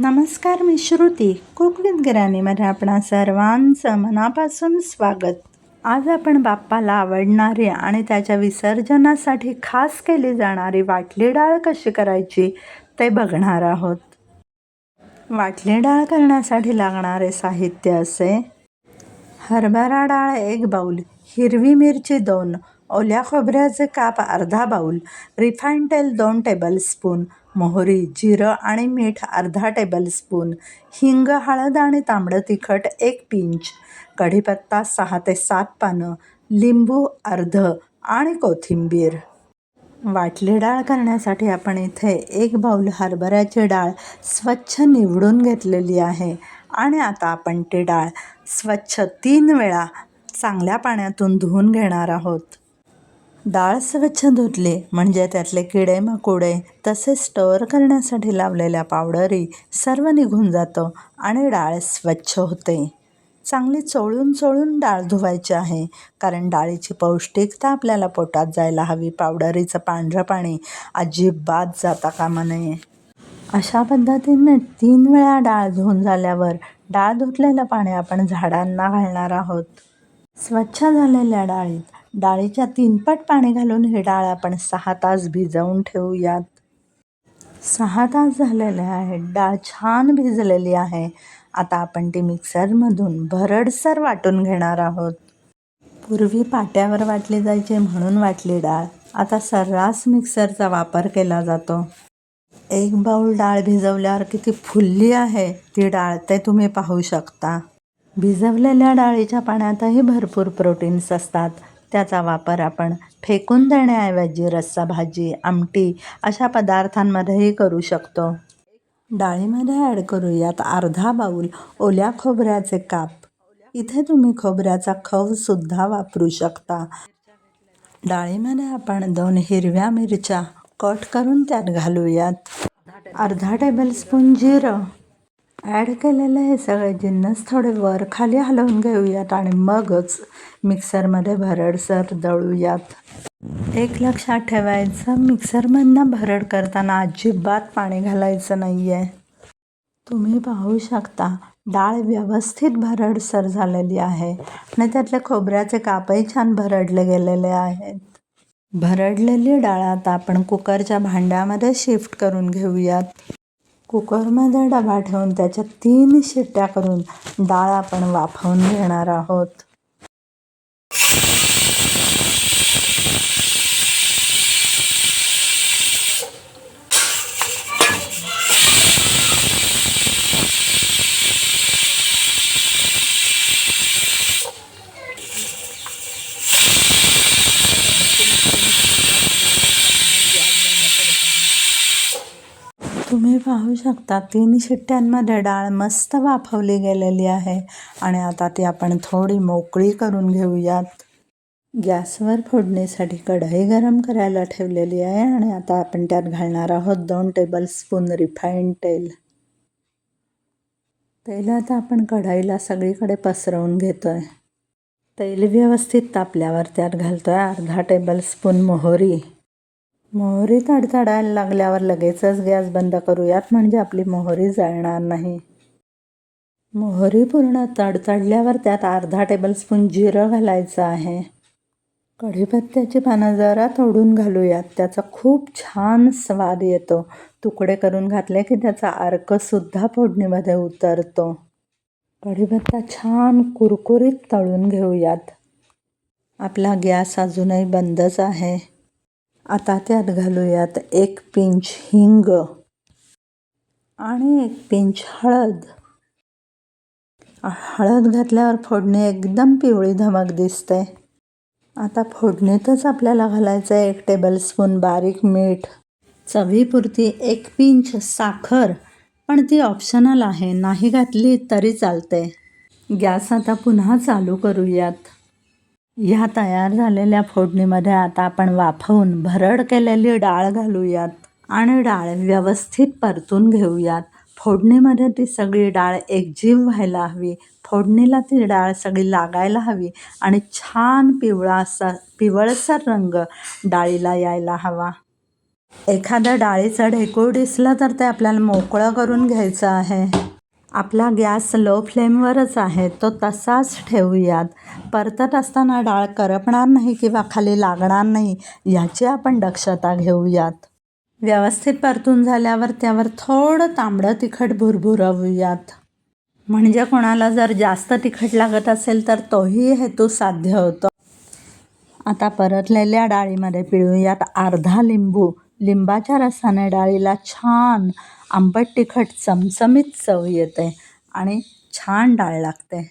नमस्कार मी श्रुती. कोकणीत गिराणीमध्ये आपणा सर्वांचं मनापासून स्वागत. आज आपण बाप्पाला आवडणारी आणि त्याच्या विसर्जनासाठी खास केली जाणारी वाटली डाळ कशी करायची ते बघणार आहोत. वाटली डाळ करण्यासाठी लागणारे साहित्य असे. हरभरा डाळ एक बाऊल हिरवी मिरची दोन ओल्या खोबऱ्याचे काप अर्धा बाऊल रिफाईंड तेल दोन टेबलस्पून मोहरी जिरं आणि मीठ अर्धा टेबलस्पून हिंग हळद आणि तांबडं तिखट एक पिंच कढीपत्ता सहा ते सात पानं लिंबू अर्ध आणि कोथिंबीर. वाटली डाळ करण्यासाठी आपण इथे एक बाऊल हरभऱ्याची डाळ स्वच्छ निवडून घेतलेली आहे आणि आता आपण ती डाळ स्वच्छ तीन वेळा चांगल्या पाण्यातून धुवून घेणार आहोत. डाळ स्वच्छ धुतली म्हणजे त्यातले किडे मकोडे तसेच स्टोअर करण्यासाठी लावलेल्या पावडरी सर्व निघून जातं आणि डाळ स्वच्छ होते. चांगली चोळून चोळून डाळ धुवायची आहे कारण डाळीची पौष्टिकता आपल्याला पोटात जायला हवी. पावडरीचं पांढरं पाणी अजिबात जाता कामा नये. अशा पद्धतीने तीन वेळा डाळ धुवून झाल्यावर डाळ धुतलेलं पाणी आपण झाडांना घालणार आहोत. स्वच्छ झालेल्या डाळीत डाळीच्या तीनपट पाणी घालून ही डाळ आपण सहा तास भिजवून ठेवूयात. सहा तास झालेले आहेत डाळ छान भिजलेली आहे. आता आपण ती मिक्सरमधून भरडसर वाटून घेणार आहोत. पूर्वी पाट्यावर वाटली जायची म्हणून वाटली डाळ. आता सर्रास मिक्सरचा वापर केला जातो. एक बाऊल डाळ भिजवल्यावर किती फुलली आहे ती डाळ ते तुम्ही पाहू शकता. भिजवलेल्या डाळीच्या पाण्यातही भरपूर प्रोटीन्स असतात. त्याचा वापर आपण फेकून देण्याऐवजी रस्सा भाजी आमटी अशा पदार्थांमध्येही करू शकतो. डाळीमध्ये ॲड करूयात अर्धा बाऊल ओल्या खोबऱ्याचे काप. इथे तुम्ही खोबऱ्याचा खवसुद्धा वापरू शकता. डाळीमध्ये आपण दोन हिरव्या मिरच्या कट करून त्यात घालूयात. अर्धा टेबलस्पून जिरं. ॲड केलेले हे सगळे. जिन्नस थोडे वर खाली हलवून घेऊयात आणि मगच मिक्सरमध्ये भरडसर दळूयात. एक लक्षात ठेवायचं मिक्सरमधनं भरड करताना अजिबात पाणी घालायचं नाही आहे तुम्ही पाहू शकता डाळ व्यवस्थित भरडसर झालेली आहे आणि त्यातले खोबऱ्याचे कापही छान भरडले गेलेले आहेत. भरडलेली डाळ आता आपण कुकरच्या भांड्यामध्ये शिफ्ट करून घेऊयात. कुकरमध्ये डबा ठेवून त्याच्यात तीन शिट्ट्या करून डाळ आपण वाफवून घेणार आहोत. तुम्ही पाहू शकता तीन शिट्ट्यांमध्ये डाळ मस्त वाफवली गेलेली आहे. आणि आता ती आपण थोडी मोकळी करून घेऊयात. गॅसवर फोडणीसाठी कढई गरम करायला ठेवलेली आहे आणि आता आपण त्यात घालणार आहोत दोन टेबल स्पून रिफाईंड तेल. तेल आता आपण कढईला सगळीकडे पसरवून घेतो आहे तेल व्यवस्थित तापल्यावर त्यात घालतो आहे अर्धा टेबलस्पून मोहरी. मोहरी तडतडायला लागल्यावर लगेचच गॅस बंद करूयात म्हणजे आपली मोहरी जळणार नाही. मोहरी पूर्ण तडतडल्यावर त्यात अर्धा टेबलस्पून जिरं घालायचं आहे. कढीपत्त्याची पानं जरा तोडून घालूयात त्याचा खूप छान स्वाद येतो. तुकडे करून घातले की त्याचा अर्कसुद्धा फोडणीमध्ये उतरतो. कढीपत्ता छान कुरकुरीत तळून घेऊयात. आपला गॅस अजूनही बंदच आहे. आता त्यात घालूयात एक पिंच हिंग आणि एक पिंच हळद. हळद घातल्यावर फोडणी एकदम पिवळी धमक दिसते. आता फोडणीतच आपल्याला घालायचं आहे एक टेबलस्पून बारीक मीठ चवीपुरती एक पिंच साखर पण ती ऑप्शनल आहे नाही घातली तरी चालते गॅस आता पुन्हा चालू करूयात. ह्या तयार झालेल्या फोडणीमध्ये आता आपण वाफवून भरड केलेली डाळ घालूयात आणि डाळ व्यवस्थित परतून घेऊयात. फोडणीमध्ये ती सगळी डाळ एकजीव व्हायला हवी. फोडणीला ती डाळ सगळी लागायला हवी आणि छान पिवळा असा पिवळसर रंग डाळीला यायला हवा. एखादं डाळीचं ढेकूळ दिसलं तर ते आपल्याला मोकळं करून घ्यायचं आहे. आपला गॅस लो फ्लेमवरच आहे तो तसाच ठेवूयात. परतत असताना डाळ करपणार नाही किंवा खाली लागणार नाही याची आपण दक्षता घेऊयात. व्यवस्थित परतून झाल्यावर त्यावर थोडं तांबडं तिखट भुरभुरवूयात. म्हणजे कोणाला जर जास्त तिखट लागत असेल तर तोही हेतू साध्य होतो. आता परतलेल्या डाळीमध्ये पिळूयात अर्धा लिंबू. लिंबाच्या रसाने डाळीला छान आंबट तिखट चमचमीत चव येते आणि छान डाळ लागते.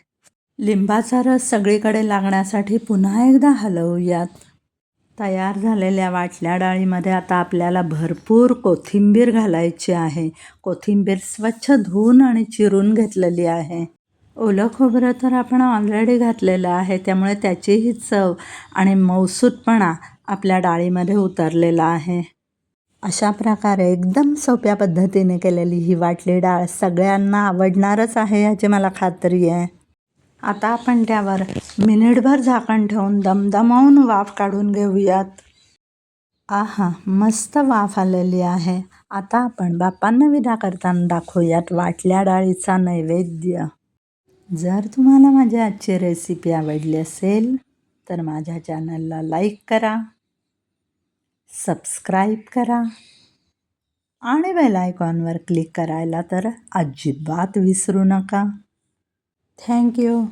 लिंबाचा रस सगळीकडे लागण्यासाठी पुन्हा एकदा हलवूयात. तयार झालेल्या वाटल्या डाळीमध्ये आता आपल्याला भरपूर कोथिंबीर घालायची आहे. कोथिंबीर स्वच्छ धुवून आणि चिरून घेतलेली आहे. ओलं खोबरं तर आपण ऑलरेडी घातलेलं आहे त्यामुळे त्याचीही चव आणि मौसूदपणा आपल्या डाळीमध्ये उतरलेला आहे. अशा प्रकारे एकदम सोप्या पद्धतीने केलेली ही वाटली डाळ सगळ्यांना आवडणारच आहे याची मला खात्री आहे. आता आपण त्यावर मिनिटभर झाकण ठेवून दमदमावून वाफ काढून घेऊयात. आहा मस्त वाफ आलेली आहे. आता आपण बापांना विदा करताना दाखवूयात वाटल्या डाळीचा नैवेद्य. जर तुम्हाला माझी आजची रेसिपी आवडली असेल तर माझ्या चॅनलला लाईक करा. सबस्क्राईब करा आणि बेल आयकॉनवर क्लिक करायला तर अजिबात विसरू नका. थँक्यू